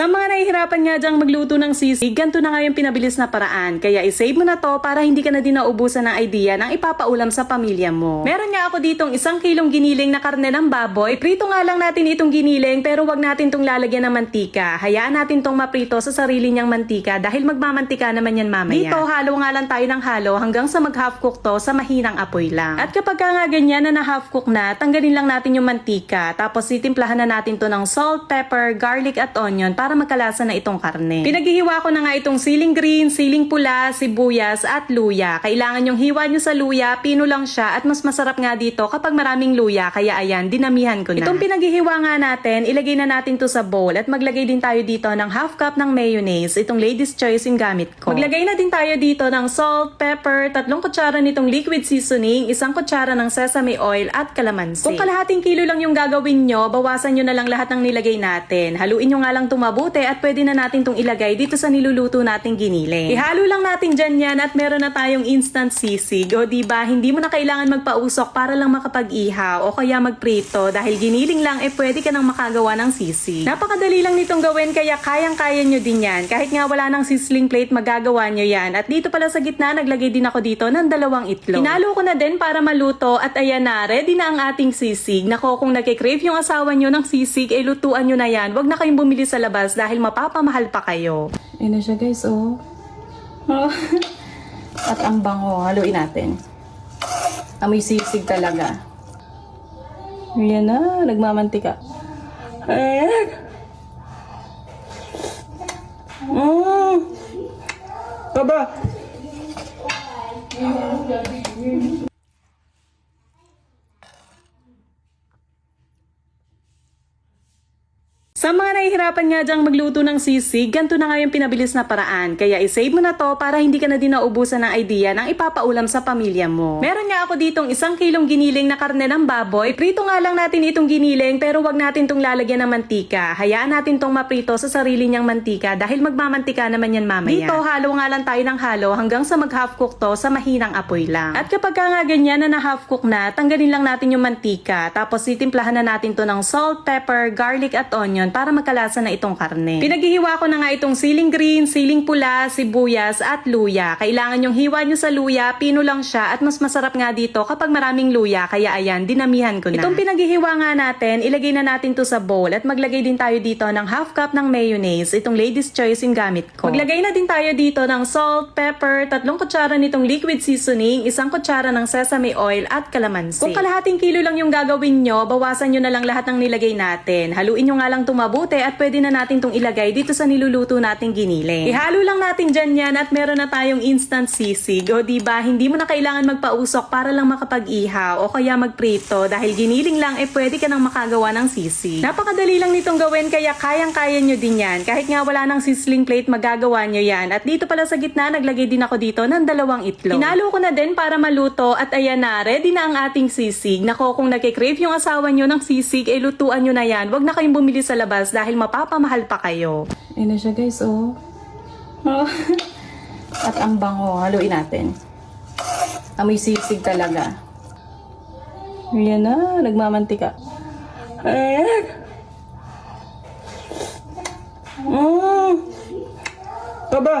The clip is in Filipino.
Sa mga nahihirapan nga dyang magluto ng sisig, ganito na nga yung pinabilis na paraan. Kaya isave mo na to para hindi ka na din naubusan ng idea ng ipapaulam sa pamilya mo. Meron nga ako ditong isang kilong giniling na karne ng baboy. Prito nga lang natin itong giniling pero wag natin tong lalagyan ng mantika. Hayaan natin tong maprito sa sarili niyang mantika dahil magmamantika naman yan mamaya. Dito, halo nga lang tayo ng halo hanggang sa mag-half cook to sa mahinang apoy lang. At kapag ka nga ganyan na na-half cook na, tanggalin lang natin yung mantika. Tapos titimplahan na natin to ng salt, pepper, garlic at onion para magkalasa na itong karne. Pinaghihiwa ko na nga itong siling green, siling pula, sibuyas at luya. Kailangan yung hiwa nyo sa luya, pino lang siya at mas masarap nga dito kapag maraming luya. Kaya ayan, dinamihan ko na. Itong pinaghihiwa nga natin, ilagay na natin to sa bowl at maglagay din tayo dito ng half cup ng mayonnaise. Itong ladies choice yung gamit ko. Maglagay na din tayo dito ng salt, pepper, tatlong kutsara nitong liquid seasoning, isang kutsara ng sesame oil at kalamansi. Kung kalahating kilo lang yung gagawin nyo, bawasan nyo na lang lahat ng nilagay natin. Haluin nyo nga lang itong mabuti at pwede na natin itong ilagay dito sa niluluto nating giniling. Ihalo lang natin dyan yan at meron na tayong instant sisig. O diba, hindi mo na kailangan magpausok para lang makapag-ihaw o kaya magprito dahil giniling lang eh pwede ka nang makagawa ng sisig. Napakadali lang nitong gawin kaya kayang-kaya nyo din yan. Kahit nga wala ng sizzling plate, magagawa nyo yan. At dito pala sa gitna, naglagay din ako dito ng dalawang itlog. Hinalo ko na din para maluto at ayan na, ready na ang ating sisig. Nako, kung nagkikrave yung asawa nyo ng sisig, eh lutuan nyo na yan. Huwag na kayong bumili sa labas dahil mapapamahal pa kayo. Ayan na siya guys, oh. At ang bango, haluin natin. Amoy sisig talaga. Ayan na, nagmamantika. Ayan. Mm. Baba. Sa mga nahihirapan nga dyang magluto ng sisig, ganito na nga yung pinabilis na paraan. Kaya isave mo na to para hindi ka na din naubusan ng idea ng ipapaulam sa pamilya mo. Meron nga ako ditong isang kilong giniling na karne ng baboy. Prito nga lang natin itong giniling pero wag natin tong lalagyan ng mantika. Hayaan natin tong maprito sa sarili niyang mantika dahil magmamantika naman yan mamaya. Dito, halo nga lang tayo ng halo hanggang sa mag-half cook to sa mahinang apoy lang. At kapag ka nga ganyan na na-half cook na, tanggalin lang natin yung mantika. Tapos titimplahan na natin to ng salt, pepper, garlic at onion para magkalasa na itong karne. Pinaghihiwa ko na nga itong siling green, siling pula, sibuyas at luya. Kailangan yung hiwa nyo sa luya, pino lang siya at mas masarap nga dito kapag maraming luya. Kaya ayan, dinamihan ko na. Itong pinaghihiwa nga natin, ilagay na natin to sa bowl at maglagay din tayo dito ng half cup ng mayonnaise. Itong ladies choice yung gamit ko. Maglagay na din tayo dito ng salt, pepper, tatlong kutsara nitong liquid seasoning, isang kutsara ng sesame oil at kalamansi. Kung kalahating kilo lang yung gagawin nyo, bawasan nyo na lang lahat ng nilagay natin. Haluin nyo nga lang itong mabuti at pwede na natin itong ilagay dito sa niluluto nating giniling. Ihalo lang natin dyan yan at meron na tayong instant sisig. O diba, hindi mo na kailangan magpausok para lang makapag-ihaw o kaya magprito dahil giniling lang eh pwede ka nang makagawa ng sisig. Napakadali lang nitong gawin kaya kayang-kaya nyo din yan. Kahit nga wala ng sizzling plate, magagawa nyo yan. At dito pala sa gitna, naglagay din ako dito ng dalawang itlog. Hinalo ko na din para maluto at ayan na, ready na ang ating sisig. Nako, kung nagkikrave yung asawa nyo ng sisig, eh lutuan nyo na yan. Huwag na kayong bumili sa labas dahil mapapamahal pa kayo. Ayan na siya guys, oh. At ang bango, haluin natin. Amoy sisig talaga. Ayan na, nagmamantika. Ayan. Mm. Baba.